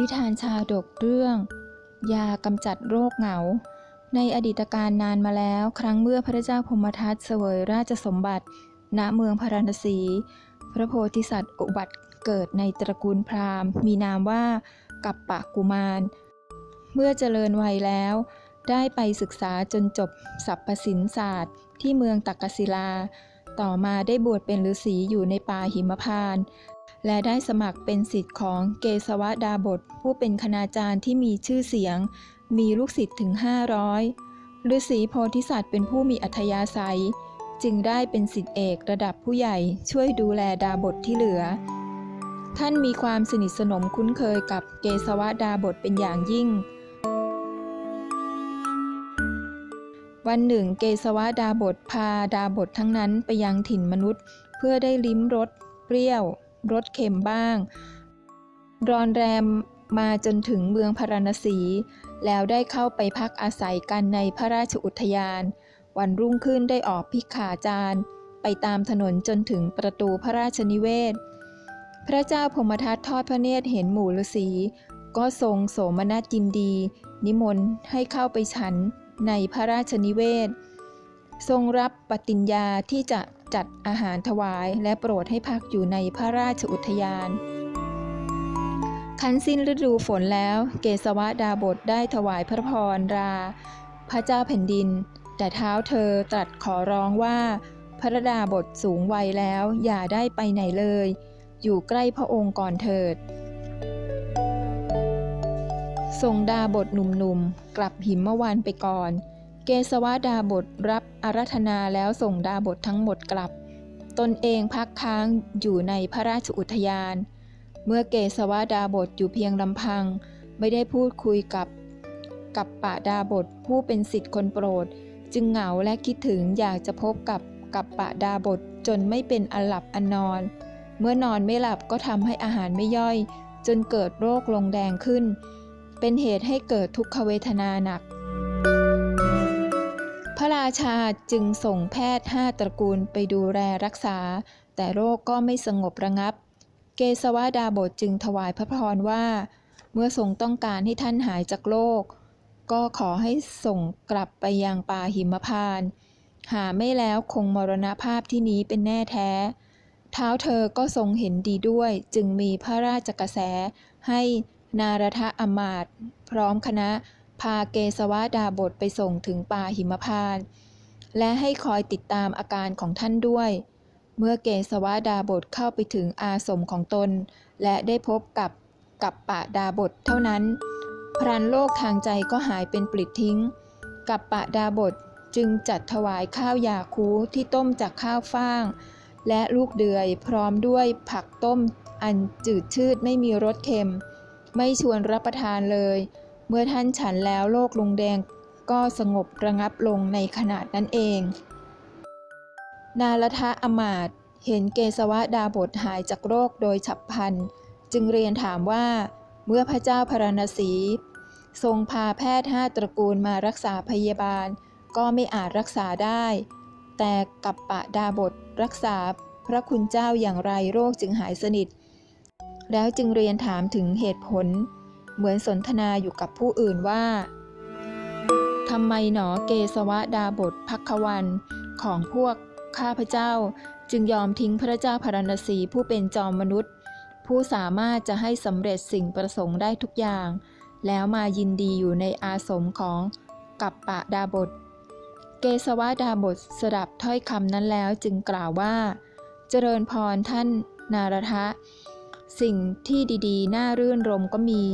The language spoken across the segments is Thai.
นิทานชาดกเรื่อง ยากำจัดโรคเหงา ในอดีตการนานมาแล้วครั้งเมื่อพระเจ้าพมทัตเสวยราชสมบัติ ณเมืองพาราณสี พระโพธิสัตว์อุบัติเกิดในตระกูลพราหมณ์ มีนามว่ากัปปะกุมาร เมื่อเจริญวัยแล้ว ได้ไปศึกษาจนจบสัพพสินศาสตร์ ที่เมืองตักกศิลา ต่อมาได้บวชเป็นฤาษีอยู่ในป่าหิมพานต์และได้สมัครเป็นศิษย์ของเกสวดาบทผู้เป็นคณาจารย์ที่มีชื่อเสียง มีลูกศิษย์ถึง 500ฤาษีโพธิสัตว์เป็นผู้มีอัธยาศัย จึงได้เป็นศิษย์เอกระดับผู้ใหญ่ช่วยดูแลดาบทที่เหลือ ท่านมีความสนิทสนมคุ้นเคยกับเกสวดาบทเป็นอย่างยิ่ง วันหนึ่งเกสวดาบทพาดาบททั้งนั้นไปยังถิ่นมนุษย์ เพื่อได้ลิ้มรสเปรี้ยวรสเค็มบ้าง รอนแรมมาจนถึงเมืองพาราณสี แล้วได้เข้าไปพักอาศัยกันในพระราชอุทยาน วันรุ่งขึ้นได้ออกพิกขาจารไปตามถนนจนถึงประตูพระราชนิเวศ พระเจ้าพมทัตทอดพระเนตรเห็นหมู่ฤาษีก็ทรงโสมนัสยินดี นิมนต์ให้เข้าไปฉัน ในพระราชนิเวศ ทรงรับปฏิญญาที่จะจัดอาหารถวายและโปรดให้พักอยู่ในพระราชอุทยานคันสิ้นฤดูฝนแล้ว เกสวดาบทได้ถวายพระพรรา พระเจ้าแผ่นดิน แต่เท้าเธอตรัสขอร้องว่า พระดาบทสูงวัยแล้วอย่าได้ไปไหนเลย อยู่ใกล้พระองค์ก่อนเถิด ทรงดาบทหนุ่มๆ กลับหิมวันไปก่อน เกสวดาบทรับอารัธนาแล้วส่งดาบททั้งหมดกลับ ตนเองพักค้างอยู่ในพระราชอุทยาน เมื่อเกสวดาบทอยู่เพียงลำพัง ไม่ได้พูดคุยกับ กับปะดาบทผู้เป็นสิทธิ์คนโปรด จึงเหงาและคิดถึงอยากจะพบกับกับปะดาบทจนไม่เป็นอันหลับอันนอน เมื่อนอนไม่หลับก็ทำให้อาหารไม่ย่อย จนเกิดโรคลงแดงขึ้น เป็นเหตุให้เกิดทุกขเวทนาหนัก พระราชาจึงส่งแพทย์ห้าตระกูลไปดูแลรักษา แต่โรคก็ไม่สงบระงับ เกสวดาบทจึงถวายพระพรว่า เมื่อทรงต้องการให้ท่านหายจากโรคก็ขอให้ส่งกลับไปยังป่าหิมพานต์หาไม่แล้วคงมรณภาพที่นี้เป็นแน่แท้ เท้าเธอก็ทรงเห็นดีด้วย จึงมีพระราชกระแสให้ นารทะอมาตย์พร้อมคณะพาเกสวดาบทไปส่งถึงป่าหิมพานต์และให้คอยติดตามอาการของท่านด้วย เมื่อเกสวดาบทเข้าไปถึงอาสมของตน และได้พบกับกับปะดาบทเท่านั้น พรันโลกทางใจก็หายเป็นปลิดทิ้ง กับปะดาบทจึงจัดถวายข้าวยาคูที่ต้มจากข้าวฟ่าง และลูกเดือยพร้อมด้วยผักต้มอันจืดชืดไม่มีรสเค็ม ไม่ชวนรับประทานเลย เมื่อท่านฉันแล้วโรคลุงแดงก็สงบระงับลงในขนาดนั้นเอง นาลทะอมาตเห็นเกสวดาบทหายจากโรคโดยฉับพลัน จึงเรียนถามว่า เมื่อพระเจ้าพาราณสี ทรงพาแพทย์ห้าตระกูลมารักษาพยาบาล ก็ไม่อาจรักษาได้ แต่กับปะดาบทรักษาพระคุณเจ้าอย่างไรโรคจึงหายสนิท แล้วจึงเรียนถามถึงเหตุผล เหมือนสนทนาอยู่กับผู้อื่นว่าทำไมหนอเกสวดาบทพักวันของพวกข้าพเจ้า จึงยอมทิ้งพระเจ้าพารณสีผู้เป็นจอมมนุษย์ ผู้สามารถจะให้สำเร็จสิ่งประสงค์ได้ทุกอย่าง แล้วมายินดีอยู่ในอาสมของกัปปะดาบท เกสวดาบทสดับถ้อยคำนั้นแล้วจึงกล่าวว่า เจริญพรท่านนารทะ สิ่งที่ดีๆ น่ารื่นรมก็มี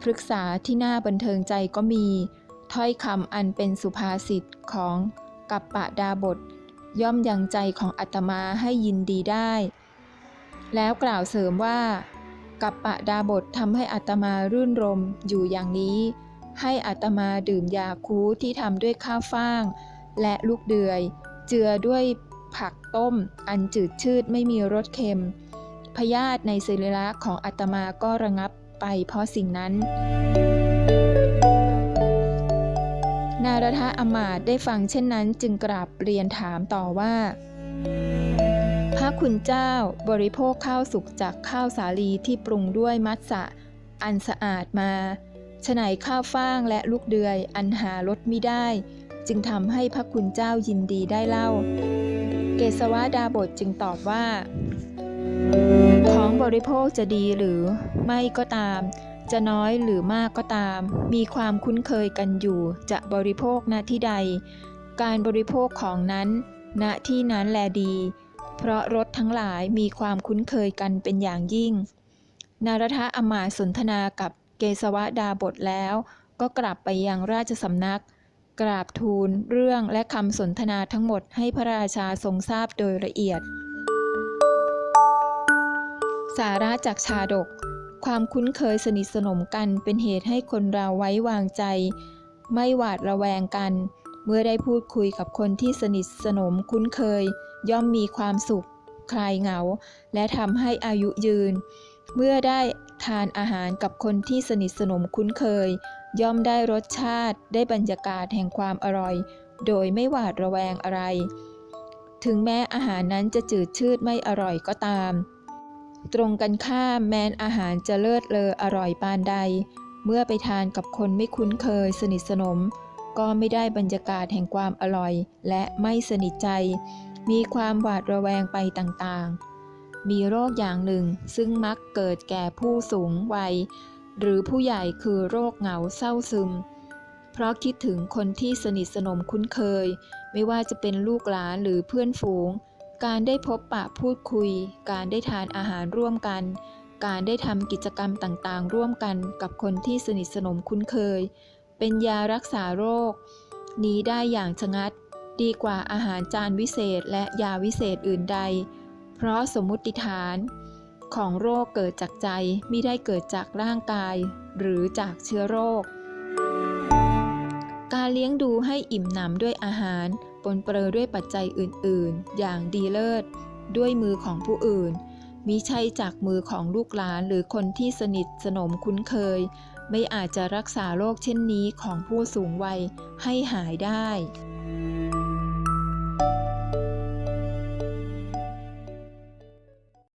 พฤกษาที่น่าบันเทิงใจก็มี ถ้อยคำอันเป็นสุภาษิตของกัปปะดาบท ย่อมยังใจของอาตมาให้ยินดีได้ แล้วกล่าวเสริมว่า กัปปะดาบททำให้อาตมารื่นรมอยู่อย่างนี้ ให้อาตมาดื่มยาคูที่ทำด้วยข้าวฟ่าง และลูกเดือย เจือด้วยผักต้ม อันจืดชืดไม่มีรสเค็ม พยาธิในศิริระของอาตมาก็ระงับไปเพราะสิ่งนั้น นารทะอมาตย์ได้ฟังเช่นนั้นจึงกราบเรียนถามต่อว่า พระคุณเจ้าบริโภคข้าวสุกจากข้าวสาลีที่ปรุงด้วยมัสสะอันสะอาดมาฉไนข้าวฟ่างและลูกเดือยอันหารสมิได้ จึงทำให้พระคุณเจ้ายินดีได้เล่า เกสวดาบทจึงตอบว่าของ บริโภคจะดีหรือไม่ก็ตาม จะน้อยหรือมากก็ตาม มีความคุ้นเคยกันอยู่ จะบริโภคณที่ใด การบริโภคของนั้น ณที่นั้นแลดี เพราะรถทั้งหลายมีความคุ้นเคยกันเป็นอย่างยิ่ง นารทะอมาตย์สนทนากับเกสวดาบทแล้ว ก็กลับไปยังราชสำนัก กราบทูลเรื่องและคำสนทนาทั้งหมดให้พระราชาทรงทราบโดยละเอียด สาระจากชาดก ความคุ้นเคยสนิทสนมกันเป็นเหตุให้คนเราไว้วางใจ ไม่หวาดระแวงกัน เมื่อได้พูดคุยกับคนที่สนิทสนมคุ้นเคย ย่อมมีความสุข คลายเหงา และทำให้อายุยืน เมื่อได้ทานอาหารกับคนที่สนิทสนมคุ้นเคย ย่อมได้รสชาติได้บรรยากาศแห่งความอร่อย โดยไม่หวาดระแวงอะไร ถึงแม้อาหารนั้นจะจืดชืดไม่อร่อยก็ตาม ตรงกันข้ามแม้นอาหารจะเลิศเลออร่อยปานใด เมื่อไปทานกับคนไม่คุ้นเคยสนิทสนม ก็ไม่ได้บรรยากาศแห่งความอร่อย และไม่สนิทใจ มีความหวาดระแวงไปต่างๆ มีโรคอย่างหนึ่งซึ่งมักเกิดแก่ผู้สูงวัย หรือผู้ใหญ่คือโรคเหงาเศร้าซึม เพราะคิดถึงคนที่สนิทสนมคุ้นเคย ไม่ว่าจะเป็นลูกหลานหรือเพื่อนฝูง การได้พบปะพูดคุย การได้ทานอาหารร่วมกัน การได้ทำกิจกรรมต่างๆ ร่วมกันกับคนที่สนิทสนมคุ้นเคย เป็นยารักษาโรค นี้ได้อย่างชะงัด ดีกว่าอาหารจานวิเศษและยาวิเศษอื่นใด เพราะสมมุติฐาน ของโรคเกิดจากใจไม่ได้เกิดจากร่างกาย หรือจากเชื้อโรค การเลี้ยงดูให้อิ่มหนำด้วยอาหาร ปนเปื้อด้วยปัจจัยอื่นๆ อย่างดีเลิศ ด้วยมือของผู้อื่น มิใช่จากมือของลูกหลานหรือคนที่สนิทสนมคุ้นเคย ไม่อาจจะรักษาโรคเช่นนี้ของผู้สูงวัยให้หายได้